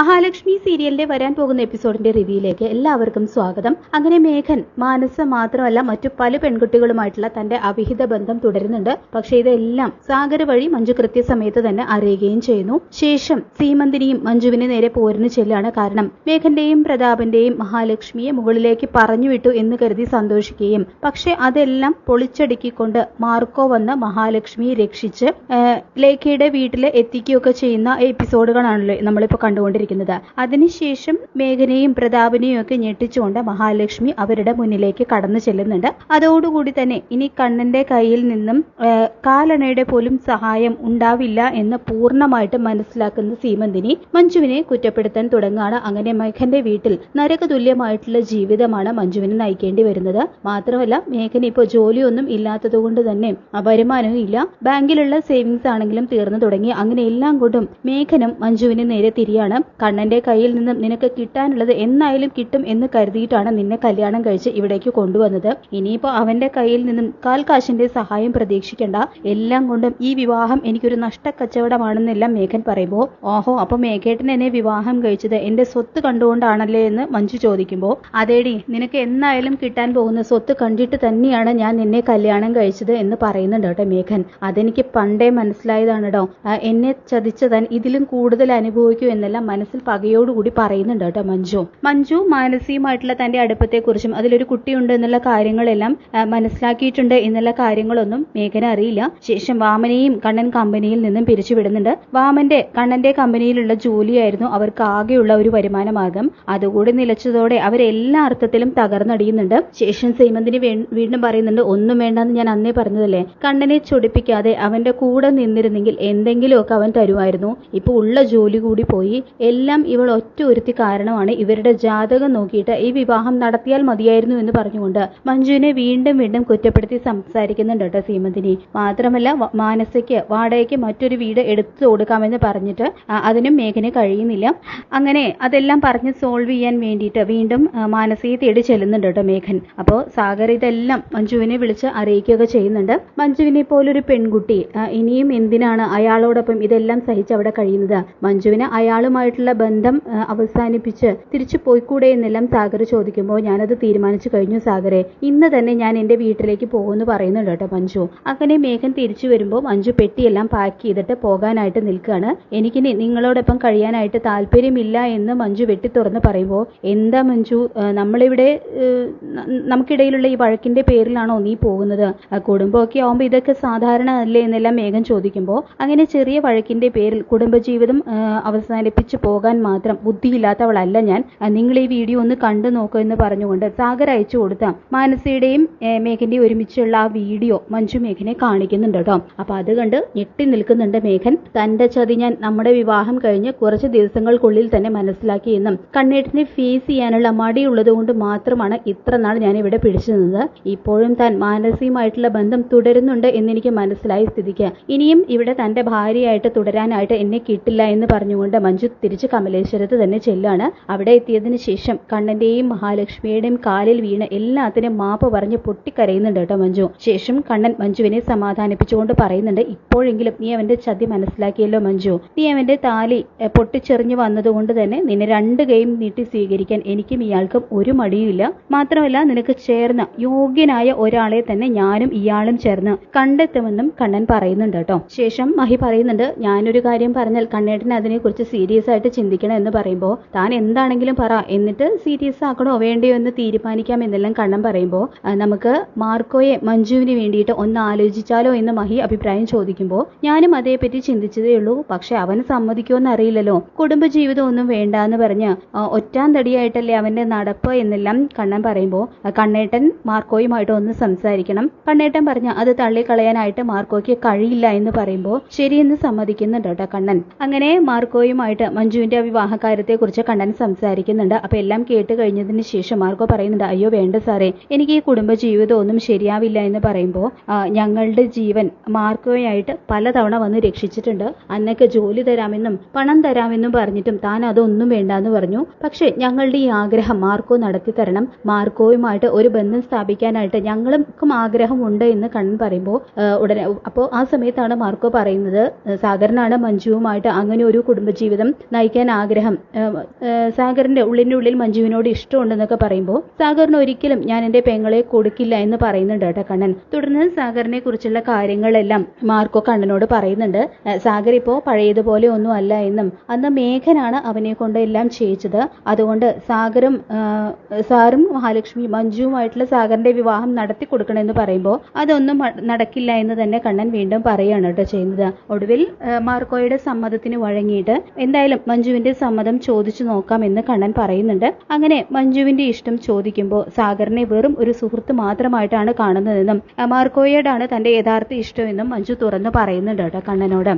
മഹാലക്ഷ്മി സീരിയലിന്റെ വരാൻ പോകുന്ന എപ്പിസോഡിന്റെ റിവ്യൂയിലേക്ക് എല്ലാവർക്കും സ്വാഗതം. അങ്ങനെ മേഘൻ മാനസ മാത്രമല്ല മറ്റു പല പെൺകുട്ടികളുമായിട്ടുള്ള തന്റെ അവിഹിത ബന്ധം തുടരുന്നുണ്ട്. പക്ഷെ ഇതെല്ലാം സാഗർ വഴി മഞ്ജു കൃത്യസമയത്ത് തന്നെ അറിയുകയും ചെയ്യുന്നു. ശേഷം സീമന്തിനിയും മഞ്ജുവിന് നേരെ പോരിന് ചെല്ലാണ് കാരണം. മേഘന്റെയും പ്രതാപന്റെയും മഹാലക്ഷ്മിയെ മുകളിലേക്ക് പറഞ്ഞു വിട്ടു എന്ന് കരുതി സന്തോഷിക്കുകയും. പക്ഷെ അതെല്ലാം പൊളിച്ചടുക്കിക്കൊണ്ട് മാർക്കോ വന്ന് മഹാലക്ഷ്മിയെ രക്ഷിച്ച് ലേഖയുടെ വീട്ടിൽ എത്തിക്കുകയൊക്കെ ചെയ്യുന്ന എപ്പിസോഡുകളാണല്ലോ നമ്മളിപ്പോൾ കണ്ടുകൊണ്ടിരിക്കുന്നത്. അതിനുശേഷം മേഘനയും പ്രതാപനെയും ഒക്കെ ഞെട്ടിച്ചുകൊണ്ട് മഹാലക്ഷ്മി അവരുടെ മുന്നിലേക്ക് കടന്നു ചെല്ലുന്നുണ്ട്. അതോടുകൂടി തന്നെ ഇനി കണ്ണന്റെ കയ്യിൽ നിന്നും കാലണയുടെ പോലും സഹായം ഉണ്ടാവില്ല എന്ന് പൂർണമായിട്ട് മനസ്സിലാക്കുന്ന സീമന്തിനി മഞ്ജുവിനെ കുറ്റപ്പെടുത്താൻ തുടങ്ങുകയാണ്. അങ്ങനെ മേഘന്റെ വീട്ടിൽ നരകതുല്യമായിട്ടുള്ള ജീവിതമാണ് മഞ്ജുവിനെ നയിക്കേണ്ടി വരുന്നത്. മാത്രമല്ല മേഘന് ഇപ്പോൾ ജോലിയൊന്നും ഇല്ലാത്തതുകൊണ്ട് തന്നെ വരുമാനവും ഇല്ല. ബാങ്കിലുള്ള സേവിങ്സ് ആണെങ്കിലും തീർന്നു തുടങ്ങി. അങ്ങനെ എല്ലാം കൊണ്ടും മേഘനും മഞ്ജുവിനെ നേരെ തിരിയാണ്. കണ്ണന്റെ കയ്യിൽ നിന്നും നിനക്ക് കിട്ടാനുള്ളത് എന്നായാലും കിട്ടും എന്ന് കരുതിയിട്ടാണ് നിന്നെ കല്യാണം കഴിച്ച് ഇവിടേക്ക് കൊണ്ടുവന്നത്. ഇനിയിപ്പോ അവന്റെ കയ്യിൽ നിന്നും കാൽ കാശിന്റെ സഹായം പ്രതീക്ഷിക്കേണ്ട. എല്ലാം കൊണ്ടും ഈ വിവാഹം എനിക്കൊരു നഷ്ടക്കച്ചവടമാണെന്നെല്ലാം മേഘൻ പറയുമ്പോൾ ഓഹോ അപ്പൊ മേഘേട്ടൻ എന്നെ വിവാഹം കഴിച്ചത് എന്റെ സ്വത്ത് കണ്ടുകൊണ്ടാണല്ലേ എന്ന് മഞ്ജു ചോദിക്കുമ്പോൾ അതേടി നിനക്ക് എന്നായാലും കിട്ടാൻ പോകുന്ന സ്വത്ത് കണ്ടിട്ട് തന്നെയാണ് ഞാൻ നിന്നെ കല്യാണം കഴിച്ചത് എന്ന് പറയുന്നുണ്ട് കേട്ടോ മേഘൻ. അതെനിക്ക് പണ്ടേ മനസ്സിലായതാണ് കേട്ടോ എന്നെ ചതിച്ചതാൻ ഇതിലും കൂടുതൽ അനുഭവിക്കൂ എന്നെല്ലാം മനസ്സിൽ പകയോടുകൂടി പറയുന്നുണ്ട് കേട്ടോ മഞ്ജു. മഞ്ജു മാനസികമായിട്ടുള്ള തന്റെ അടുപ്പത്തെക്കുറിച്ചും അതിലൊരു കുട്ടിയുണ്ട് എന്നുള്ള കാര്യങ്ങളെല്ലാം മനസ്സിലാക്കിയിട്ടുണ്ട് എന്നുള്ള കാര്യങ്ങളൊന്നും മേഘന അറിയില്ല. ശേഷം വാമനെയും കണ്ണൻ കമ്പനിയിൽ നിന്നും പിരിച്ചുവിടുന്നുണ്ട്. വാമന്റെ കണ്ണന്റെ കമ്പനിയിലുള്ള ജോലിയായിരുന്നു അവർക്ക് ആകെയുള്ള ഒരു വരുമാന മാർഗം അതുകൂടി നിലച്ചതോടെ അവരെല്ലാ അർത്ഥത്തിലും തകർന്നടിയുന്നുണ്ട്. ശേഷം സീമന്തിന് വീണ്ടും പറയുന്നുണ്ട് ഒന്നും വേണ്ടെന്ന് ഞാൻ അന്നേ പറഞ്ഞതല്ലേ? കണ്ണനെ ചൊടിപ്പിക്കാതെ അവന്റെ കൂടെ നിന്നിരുന്നെങ്കിൽ എന്തെങ്കിലുമൊക്കെ അവൻ തരുമായിരുന്നു. ഇപ്പൊ ഉള്ള ജോലി കൂടി പോയി എല്ലാം ഇവൾ ഒറ്റ ഒരുത്തി കാരണമാണ് ഇവരുടെ ജാതകം നോക്കിയിട്ട് ഈ വിവാഹം നടത്തിയാൽ മതിയായിരുന്നു എന്ന് പറഞ്ഞുകൊണ്ട് മഞ്ജുവിനെ വീണ്ടും വീണ്ടും കുറ്റപ്പെടുത്തി സംസാരിക്കുന്നുണ്ട് കേട്ടോ സീമന്തിനി. മാത്രമല്ല മാനസയ്ക്ക് വാടകയ്ക്ക് മറ്റൊരു വീട് എടുത്തു കൊടുക്കാമെന്ന് പറഞ്ഞിട്ട് അതിനും മേഘന് കഴിയുന്നില്ല. അങ്ങനെ അതെല്ലാം പറഞ്ഞ് സോൾവ് ചെയ്യാൻ വേണ്ടിയിട്ട് വീണ്ടും മാനസയെ തേടി ചെല്ലുന്നുണ്ട് കേട്ടോ മേഘൻ. അപ്പോൾ സാഗർ ഇതെല്ലാം മഞ്ജുവിനെ വിളിച്ച് അറിയിക്കുകയൊക്കെ ചെയ്യുന്നുണ്ട്. മഞ്ജുവിനെ പോലൊരു പെൺകുട്ടി ഇനിയും എന്തിനാണ് അയാളോടൊപ്പം ഇതെല്ലാം സഹിച്ച് അവിടെ കഴിയുന്നത്? മഞ്ജുവിന് അയാളുമായിട്ടുള്ള ബന്ധം അവസാനിപ്പിച്ച് തിരിച്ചു പോയിക്കൂടെ എന്നെല്ലാം സാഗർ ചോദിക്കുമ്പോൾ ഞാനത് തീരുമാനിച്ചു കഴിഞ്ഞു സാഗറെ. ഇന്ന് തന്നെ ഞാൻ എന്റെ വീട്ടിലേക്ക് പോകുമെന്ന് പറയുന്നുണ്ട് കേട്ടോ മഞ്ജു. അങ്ങനെ മേഘൻ തിരിച്ചു വരുമ്പോൾ മഞ്ജു പെട്ടിയെല്ലാം പാക്ക് ചെയ്തിട്ട് പോകാനായിട്ട് നിൽക്കുകയാണ്. എനിക്ക് നിങ്ങളോടൊപ്പം കഴിയാനായിട്ട് താല്പര്യമില്ല എന്ന് മഞ്ജു വെട്ടി തുറന്ന് പറയുമ്പോൾ എന്താ മഞ്ജു നമ്മളിവിടെ നമുക്കിടയിലുള്ള ഈ വഴക്കിന്റെ പേരിലാണോ നീ പോകുന്നത്? കുടുംബമൊക്കെ ആവുമ്പോൾ ഇതൊക്കെ സാധാരണ അല്ലേ? എന്നെല്ലാം മേഘൻ ചോദിക്കുമ്പോൾ അങ്ങനെ ചെറിയ വഴക്കിന്റെ പേരിൽ കുടുംബജീവിതം അവസാനിപ്പിച്ച് പോകാൻ മാത്രം ബുദ്ധിയില്ലാത്തവളല്ല ഞാൻ. നിങ്ങൾ ഈ വീഡിയോ ഒന്ന് കണ്ടു നോക്കൂ എന്ന് പറഞ്ഞുകൊണ്ട് സാഗർ അയച്ചു കൊടുത്ത മാനസയുടെയും മേഘന്റെ മേഘന്റെയും ഒരുമിച്ചുള്ള ആ വീഡിയോ മഞ്ജു മേഘനെ കാണിക്കുന്നുണ്ട് കേട്ടോ. അപ്പൊ അത് കണ്ട് ഞെട്ടി നിൽക്കുന്നുണ്ട് മേഘൻ. തന്റെ ചതി ഞാൻ നമ്മുടെ വിവാഹം കഴിഞ്ഞ് കുറച്ച് ദിവസങ്ങൾക്കുള്ളിൽ തന്നെ മനസ്സിലാക്കി എന്നും കണ്ണേട്ടിനെ ഫേസ് ചെയ്യാനുള്ള മടിയുള്ളത് കൊണ്ട് മാത്രമാണ് ഇത്ര നാൾ ഞാൻ ഇവിടെ പിടിച്ചു നിന്നത്. ഇപ്പോഴും താൻ മാനസികമായിട്ടുള്ള ബന്ധം തുടരുന്നുണ്ട് എന്നെനിക്ക് മനസ്സിലായ സ്ഥിതിക്ക്. ഇനിയും ഇവിടെ തന്റെ ഭാര്യയായിട്ട് തുടരാനായിട്ട് എന്നെ കിട്ടില്ല എന്ന് പറഞ്ഞുകൊണ്ട് മഞ്ജു തിരിച്ച് കമലേശ്വരത്ത് തന്നെ ചെല്ലാണ്. അവിടെ എത്തിയതിനു ശേഷം കണ്ണന്റെയും മഹാലക്ഷ്മിയുടെയും കാലിൽ വീണ് എല്ലാത്തിനും മാപ്പ് പറഞ്ഞ് പൊട്ടിക്കരയുന്നുണ്ട് കേട്ടോ മഞ്ജു. ശേഷം കണ്ണൻ മഞ്ജുവിനെ സമാധാനിപ്പിച്ചുകൊണ്ട് പറയുന്നുണ്ട് ഇപ്പോഴെങ്കിലും നീ അവന്റെ ചതി മനസ്സിലാക്കിയല്ലോ മഞ്ജു. നീ അവന്റെ താലി പൊട്ടിച്ചെറിഞ്ഞു വന്നതുകൊണ്ട് തന്നെ നിന്നെ രണ്ട് കൈയും നീട്ടി സ്വീകരിക്കാൻ എനിക്കും ഇയാൾക്കും ഒരു മടിയുമില്ല. മാത്രമല്ല നിനക്ക് ചേർന്ന യോഗ്യനായ ഒരാളെ തന്നെ ഞാനും ഇയാളും ചേർന്ന് കണ്ടെത്തുമെന്നും കണ്ണൻ പറയുന്നുണ്ട് കേട്ടോ. ശേഷം മഹി പറയുന്നുണ്ട് ഞാനൊരു കാര്യം പറഞ്ഞാൽ കണ്ണേട്ടൻ അതിനെക്കുറിച്ച് സീരിയസ് ആയിട്ട് ചിന്തിക്കണം എന്ന് പറയുമ്പോൾ താൻ എന്താണെങ്കിലും പറ. എന്നിട്ട് സീരിയസ് ആക്കണോ വേണ്ടയോ എന്ന് തീരുമാനിക്കാം എന്നെല്ലാം കണ്ണം പറയുമ്പോൾ നമുക്ക് മാർക്കോയെ മഞ്ജുവിന് വേണ്ടിയിട്ട് ഒന്ന് ആലോചിച്ചാലോ എന്ന് മഹി അഭിപ്രായം ചോദിക്കുമ്പോൾ ഞാനും അതേപ്പറ്റി ചിന്തിച്ചതേ ഉള്ളൂ. പക്ഷെ അവന് സമ്മതിക്കുമെന്ന് അറിയില്ലല്ലോ കുടുംബജീവിതം ഒന്നും വേണ്ട എന്ന് പറഞ്ഞ് ആ, ഒറ്റാം തടിയായിട്ടല്ലേ അവന്റെ നടപ്പ് എന്നെല്ലാം കണ്ണൻ പറയുമ്പോൾ കണ്ണേട്ടൻ മാർക്കോയുമായിട്ട് ഒന്ന് സംസാരിക്കണം. കണ്ണേട്ടൻ പറഞ്ഞ അത് തള്ളിക്കളയാനായിട്ട് മാർക്കോയ്ക്ക് കഴിയില്ല എന്ന് പറയുമ്പോൾ ശരിയെന്ന് സമ്മതിക്കുന്നുണ്ട് കേട്ടോ കണ്ണൻ. അങ്ങനെ മാർക്കോയുമായിട്ട് മഞ്ജുവിന്റെ വിവാഹ കാര്യത്തെ കുറിച്ച് കണ്ണൻ സംസാരിക്കുന്നുണ്ട്. അപ്പൊ എല്ലാം കേട്ട് കഴിഞ്ഞതിന് ശേഷം മാർക്കോ പറയുന്നുണ്ട് അയ്യോ വേണ്ട സാറേ. എനിക്ക് ഈ കുടുംബ ജീവിതം ഒന്നും ശരിയാവില്ല എന്ന് പറയുമ്പോൾ ഞങ്ങളുടെ ജീവൻ മാർക്കോയായിട്ട് പലതവണ വന്ന് രക്ഷിച്ചിട്ടുണ്ട്. അന്നൊക്കെ ജോലി തരാമെന്നും പണം തരാമെന്നും പറഞ്ഞിട്ടും താൻ അതൊന്നും വേണ്ട എന്ന് പറഞ്ഞു. പക്ഷേ ഞങ്ങളുടെ ഈ ആഗ്രഹം മാർക്കോ നടത്തി തരണം. മാർക്കോയുമായിട്ട് ഒരു ബന്ധം സ്ഥാപിക്കാനായിട്ട് ഞങ്ങൾക്കും ആഗ്രഹമുണ്ട് എന്ന് കണ്ണൻ പറയുമ്പോൾ ഉടനെ അപ്പോൾ ആ സമയത്താണ് മാർക്കോ പറയുന്നത് ആ, സാഗരനാണ് മഞ്ജുവുമായിട്ട് അങ്ങനെ ഒരു കുടുംബജീവിതം നയിക്കാൻ കഴിക്കാൻ ആഗ്രഹം. സാഗറിന്റെ ഉള്ളിന്റെ ഉള്ളിൽ മഞ്ജുവിനോട് ഇഷ്ടമുണ്ടെന്നൊക്കെ പറയുമ്പോൾ സാഗറിന് ഒരിക്കലും ഞാൻ എന്റെ പെങ്ങളെ കൊടുക്കില്ല എന്ന് പറയുന്നുണ്ട് കേട്ടോ കണ്ണൻ. തുടർന്ന് സാഗറിനെ കുറിച്ചുള്ള കാര്യങ്ങളെല്ലാം മാർക്കോ കണ്ണനോട് പറയുന്നുണ്ട്. സാഗർ ഇപ്പോ പഴയതുപോലെ ഒന്നും അല്ല എന്നും അന്ന് മേഘനാണ് അവനെ കൊണ്ട് എല്ലാം ചെയ്യിച്ചത്. അതുകൊണ്ട് സാഗറും സാറും മഹാലക്ഷ്മി മഞ്ജുവുമായിട്ടുള്ള സാഗറിന്റെ വിവാഹം നടത്തി കൊടുക്കണമെന്ന് പറയുമ്പോൾ അതൊന്നും നടക്കില്ല എന്ന് തന്നെ കണ്ണൻ വീണ്ടും പറയുകയാണ് കേട്ടോ ചെയ്യുന്നത്. ഒടുവിൽ മാർക്കോയുടെ സമ്മതത്തിന് വഴങ്ങിയിട്ട് എന്തായാലും മഞ്ജുവിന്റെ സമ്മതം ചോദിച്ചു നോക്കാം എന്ന് കണ്ണൻ പറയുന്നുണ്ട്. അങ്ങനെ മഞ്ജുവിന്റെ ഇഷ്ടം ചോദിക്കുമ്പോൾ സാഗറിനെ വെറും ഒരു സുഹൃത്ത് മാത്രമായിട്ടാണ് കാണുന്നതെന്നും മാർക്കോയോടാണ് തന്റെ യഥാർത്ഥ ഇഷ്ടമെന്നും മഞ്ജു തുറന്നു പറയുന്നുണ്ട് കേട്ടോ കണ്ണനോട്.